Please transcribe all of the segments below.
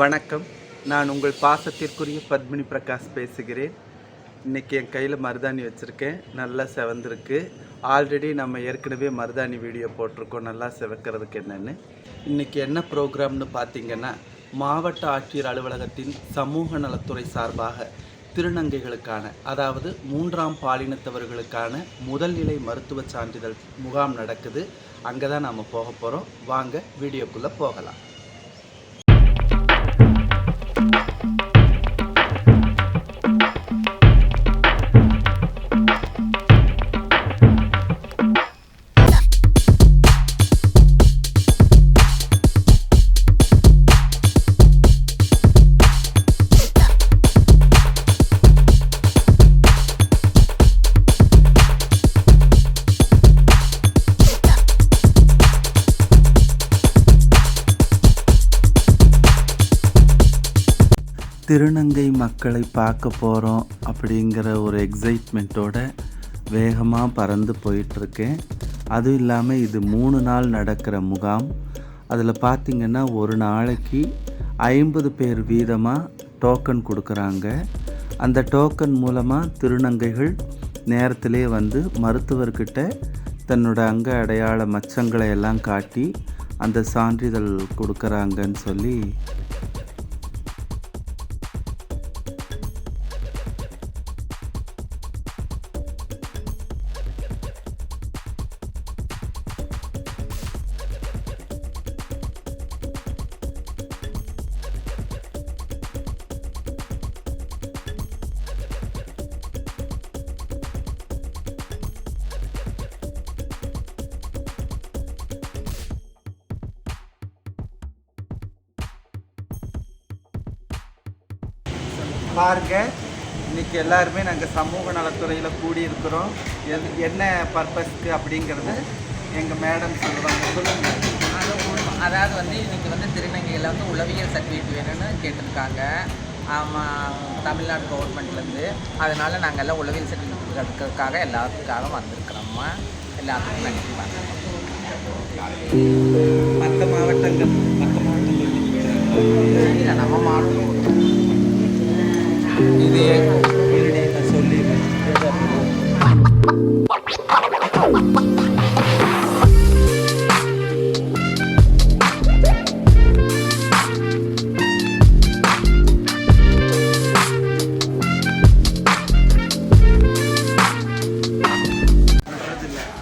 வணக்கம். நான் உங்கள் பாசத்திற்குரிய பத்மினி பிரகாஷ் பேசுகிறேன். இன்றைக்கி என் கையில் மருதாணி வச்சுருக்கேன். நல்லா செவந்திருக்கு. ஆல்ரெடி நம்ம ஏற்கனவே மருதாணி வீடியோ போட்டிருக்கோம். நல்லா செவக்கிறதுக்கு என்னென்னு. இன்றைக்கி என்ன ப்ரோக்ராம்னு பார்த்தீங்கன்னா மாவட்ட ஆட்சியர் அலுவலகத்தின் சமூக நலத்துறை சார்பாக திருநங்கைகளுக்கான அதாவது மூன்றாம் பாலினத்தவர்களுக்கான முதல்நிலை மருத்துவ சான்றிதழ் முகாம் நடக்குது. அங்கே தான் நாம் போக போகிறோம் வாங்க வீடியோக்குள்ளே போகலாம். திருநங்கை மக்களை பார்க்க போகிறோம் அப்படிங்கிற ஒரு எக்ஸைட்மெண்ட்டோட வேகமாக பறந்து போயிட்டுருக்கேன். அதுவும் இல்லாமல் இது மூணு நாள் நடக்கிற முகாம். அதில் பார்த்திங்கன்னா ஒரு நாளைக்கு ஐம்பது பேர் வீதமாக டோக்கன் கொடுக்குறாங்க. அந்த டோக்கன் மூலமாக திருநங்கைகள் நேரத்திலே வந்து மருத்துவர்கிட்ட தன்னோட அங்க அடையாள மச்சங்களை எல்லாம் காட்டி அந்த சான்றிதழ் கொடுக்குறாங்கன்னு சொல்லி பாருங்க. இன்னைக்கு எல்லாருமே நாங்கள் சமூக நலத்துறையில் கூடியிருக்கிறோம். எது என்ன பர்பஸ்க்கு அப்படிங்கிறது எங்கள் மேடம் சொல்லுவாங்க. சொல்லுங்க. அது உண்மை. அதாவது வந்து இன்னைக்கு வந்து திருநங்கையில் வந்து உளவியல் சர்டிஃபிகேட் வேணும்னு கேட்டிருக்காங்க. ஆமாம் தமிழ்நாடு கவர்மெண்ட்லேருந்து. அதனால் நாங்கள் எல்லாம் உளவியல் சர்டிஃபிகேட் எடுக்கிறதுக்காக எல்லாத்துக்காக வந்திருக்கிறோம்மா எல்லாத்துக்கும் நன்றி மற்ற மாவட்டங்கள் மற்ற மாவட்டங்கள் நம்ம மாவட்டம் இது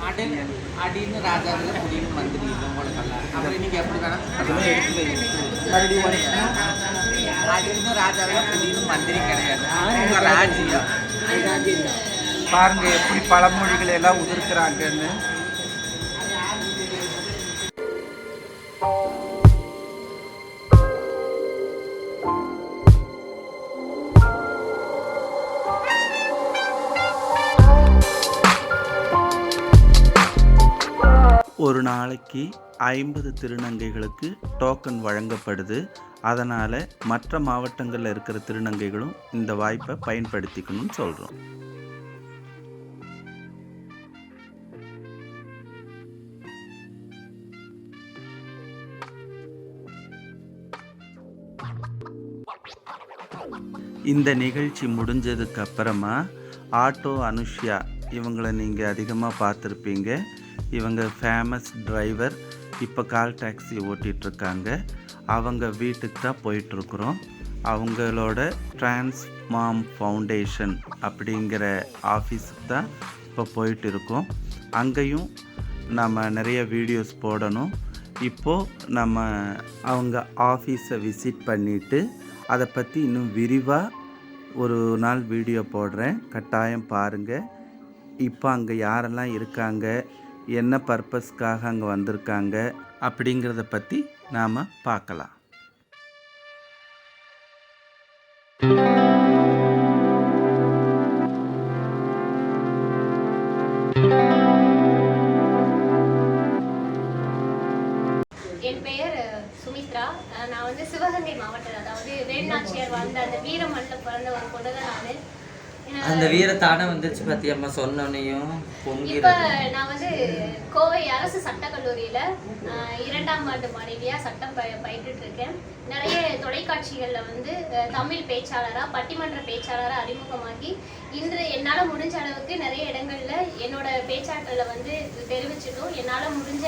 அடின்னு அடின்னு ராஜாவில் குடின்னு மந்திரி உங்களுக்கெல்லாம் அப்புறம் நீங்கள் எப்படி வேணால். மறுபடியும் அடின்னு ராஜாவில் குடின்னு மந்திரி கிடையாது. உங்கள் ராஜ்யம். பாருங்க எப்படி பழமொழிகளை எல்லாம் உதிர்க்கிறாங்கன்னு. ஒரு நாளைக்கு ஐம்பது திருநங்கைகளுக்கு டோக்கன் வழங்கப்படுது. அதனால் மற்ற மாவட்டங்களில் இருக்கிற திருநங்கைகளும் இந்த வாய்ப்பை பயன்படுத்திக்கணும்னு சொல்கிறோம் இந்த நிகழ்ச்சி முடிஞ்சதுக்கு அப்புறமா ஆட்டோ அனுஷ்யா இவங்களை நீங்கள் அதிகமாக பார்த்துருப்பீங்க. இவங்க ஃபேமஸ் டிரைவர் இப்போ கால் டாக்ஸி ஓட்டிகிட்ருக்காங்க அவங்க வீட்டுக்கு தான் போயிட்டுருக்குறோம். அவங்களோட டிரான்ஸ்மாம் ஃபவுண்டேஷன் அப்படிங்கிற ஆஃபீஸுக்கு தான் இப்போ போயிட்டு இருக்கோம் அங்கேயும் நம்ம நிறைய வீடியோஸ் போடணும். இப்போது நம்ம அவங்க ஆஃபீஸை விசிட் பண்ணிவிட்டு அதை பற்றி இன்னும் விரிவாக ஒரு நாள் வீடியோ போடுறேன். கட்டாயம் பாருங்கள் இப்போ அங்கே யாரெல்லாம் இருக்காங்க? என்ன பர்பஸ்க்காக அங்கே வந்திருக்காங்க அப்படிங்கிறத பற்றி நாம் பார்க்கலாம். என் பெயர் சுமித்ரா. நான் வந்து சிவகங்கை மாவட்டம் அதாவது வேலுநாச்சியார் வாழ்ந்த அந்த வீரமண்ணில் பிறந்த ஒரு பொண்ணு தான் நான். அந்த வீரத்தானே வந்துச்சு பாத்தியம்மா சொன்னோன்னையும் இப்ப நான் வந்து கோவை அரசு சட்டக் கல்லூரியில இரண்டாம் ஆண்டு மாணவியா சட்டம் ப இருக்கேன் நிறைய தொலைக்காட்சிகள்ல வந்து தமிழ் பேச்சாளரா பட்டிமன்ற பேச்சாளரா அறிமுகமாகி இன்று என்னால முடிஞ்ச அளவுக்கு நிறைய இடங்கள்ல என்னோட பேச்சாற்றலை வந்து தெரிவிச்சிட்டும் என்னால முடிஞ்ச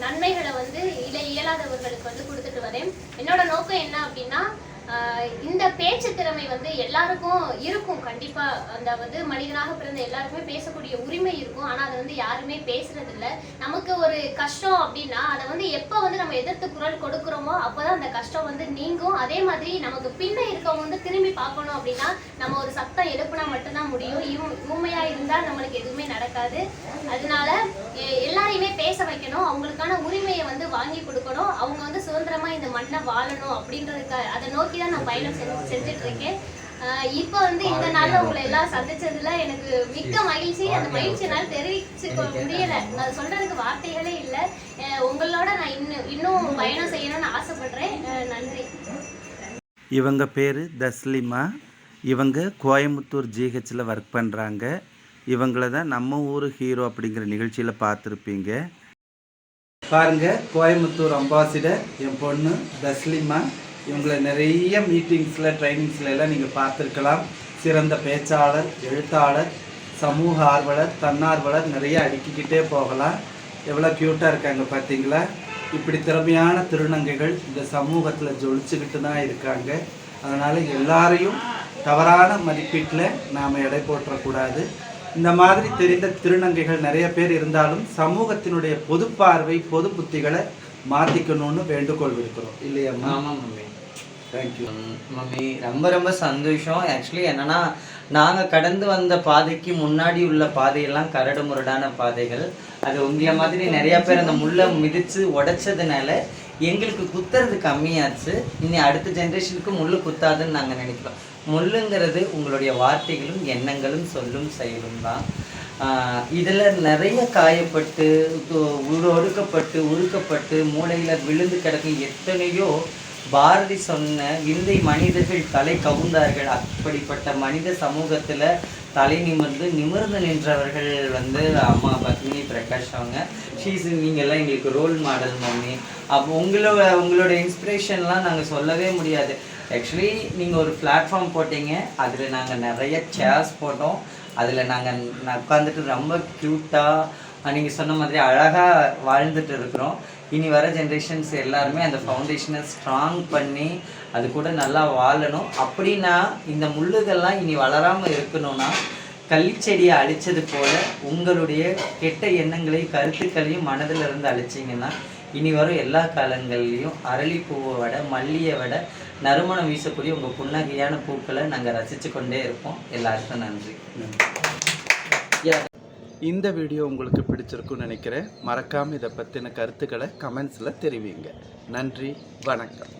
நன்மைகளை வந்து இல இயலாதவர்களுக்கு வந்து கொடுத்துட்டு வரேன். என்னோட நோக்கம் என்ன அப்படின்னா இந்த பேச்சு திறமை வந்து எல்லாருக்கும் இருக்கும் கண்டிப்பா. அந்த வந்து மனிதனாக பிறந்த எல்லாருக்குமே பேசக்கூடிய உரிமை இருக்கும். ஆனா அதை வந்து யாருமே பேசுறது இல்ல நமக்கு ஒரு கஷ்டம் அப்படின்னா அதை வந்து எப்ப வந்து நம்ம எதிர்த்து குரல் கொடுக்குறோமோ அப்பதான் அந்த கஷ்டம் வந்து நீங்கும். அதே மாதிரி நமக்கு பின்ன இருக்கவங்க வந்து திரும்பி பார்க்கணும் அப்படின்னா நம்ம ஒரு சத்தம் எழுப்புனா மட்டும்தான் முடியும். இவ- ஊமையா இருந்தா நம்மளுக்கு எதுவுமே நடக்காது. அதனால எல்லாரையுமே பேச வைக்கணும். அவங்களுக்கான உரிமை வந்து வாங்கி கொடுக்கணும். அவங்க வந்து சுதந்திரமா இந்த மண்ணை வாழணும் அப்படின்றதுக்கு அதை நோக்கி தான் நான் பயணம் செஞ்சு செஞ்சுட்டு இருக்கேன் ஆஹ் இப்போ வந்து இந்த நாள்ல உங்களை எல்லாம் சந்திச்சதுல எனக்கு மிக்க மகிழ்ச்சி. அந்த மகிழ்ச்சி என்னால் தெரிவிச்சுக்க முடியல. நான் சொல்றதுக்கு வார்த்தைகளே இல்லை. உங்களோட நான் இன்னும் இன்னும் பயணம் செய்யணும்னு ஆசைப்படுறேன். நன்றி. இவங்க பேர் தஸ்லிமா. இவங்க கோயம்புத்தூர் ஜிஹெச்சில் ஒர்க் பண்ணுறாங்க இவங்கள தான் நம்ம ஊர் ஹீரோ அப்படிங்கிற நிகழ்ச்சியில் பார்த்துருப்பீங்க. பாருங்க கோயம்புத்தூர் அம்பாசிடர் என் பொண்ணு தஸ்லிமா. இவங்களை நிறைய மீட்டிங்ஸில் ட்ரைனிங்ஸில் எல்லாம் நீங்கள் பார்த்துருக்கலாம். சிறந்த பேச்சாளர் எழுத்தாளர் சமூக ஆர்வலர் தன்னார்வலர் நிறைய அடுக்கிக்கிட்டே போகலாம். எவ்வளோ க்யூட்டாக இருக்காங்க பார்த்தீங்களா? இப்படி திறமையான திருநங்கைகள் இந்த சமூகத்தில் ஜொலிச்சுக்கிட்டு தான் இருக்காங்க. அதனால் எல்லாரையும் தவறான மதிப்பீட்டில் நாம் எடை போட்டுறக்கூடாது இந்த மாதிரி தெரிந்த திருநங்கைகள் நிறைய பேர் இருந்தாலும் சமூகத்தினுடைய பொது பார்வை பொது புத்திகளை மாற்றிக்கணும்னு வேண்டுகோள் விடுக்கிறோம் இல்லையாம்மா ஆமா மம்மி. தேங்க்யூ மம்மி ரொம்ப ரொம்ப சந்தோஷம். ஆக்சுவலி என்னன்னா நாங்க கடந்து வந்த பாதைக்கு முன்னாடி உள்ள பாதையெல்லாம் கரடு முரடான பாதைகள். அது உங்கிய மாதிரி நிறைய பேர் அந்த முள்ளை மிதிச்சு உடைச்சதுனால எங்களுக்கு குத்துறது கம்மியாச்சு. இனி அடுத்த ஜென்ரேஷனுக்கு முள்ளு குத்தாதுன்னு நாங்கள் நினைக்கிறோம். முள்ளுங்கிறது உங்களுடைய வார்த்தைகளும் எண்ணங்களும் சொல்லும் செயலும் தான். இதில் நிறைய காயப்பட்டு ஒடுக்கப்பட்டு உருக்கப்பட்டு மூளையில் விழுந்து கிடக்கும் எத்தனையோ பாரதி சொன்ன விந்தை மனிதர்கள் தலை கவுந்தார்கள். அப்படிப்பட்ட மனித சமூகத்தில் தலை நிமிர்ந்து நிமிர்ந்து நின்றவர்கள் வந்து அம்மா பத்மினி பிரகாஷ் அவங்க. ஷீஸ் நீங்கள்லாம் எங்களுக்கு ரோல் மாடல் மம்மி. அப்போ உங்களோட உங்களோட இன்ஸ்பிரேஷன்லாம் நாங்கள் சொல்லவே முடியாது. ஆக்சுவலி நீங்கள் ஒரு பிளாட்ஃபார்ம் போட்டீங்க. அதில் நாங்கள் நிறைய சேர்ஸ் போட்டோம். அதில் நாங்கள் உட்காந்துட்டு ரொம்ப க்யூட்டாக நீங்கள் சொன்ன மாதிரி அழகாக வாழ்ந்துட்டு இருக்கிறோம். இனி வர ஜென்ரேஷன்ஸ் எல்லாருமே அந்த ஃபவுண்டேஷனை ஸ்ட்ராங் பண்ணி அது கூட நல்லா வாழணும். அப்படின்னா இந்த முள்ளுகள்லாம் இனி வளராமல் இருக்கணும்னா கள்ளிச்செடியை அழிச்சது போல உங்களுடைய கெட்ட எண்ணங்களையும் கருத்துக்களையும் மனதில் இருந்து அழிச்சிங்கன்னா இனி வரும் எல்லா காலங்கள்லேயும் அரளிப்பூவை விட மல்லியை விட நறுமணம் வீசக்கூடிய உங்கள் புன்னகையான பூக்களை நாங்கள் ரசித்து கொண்டே இருப்போம். எல்லாருக்கும் நன்றி. இந்த வீடியோ உங்களுக்கு பிடிச்சிருக்குன்னு நினைக்கிறேன். மறக்காமல் இதை பற்றின கருத்துக்களை கமெண்ட்ஸில் தெரிவிங்க. நன்றி வணக்கம்.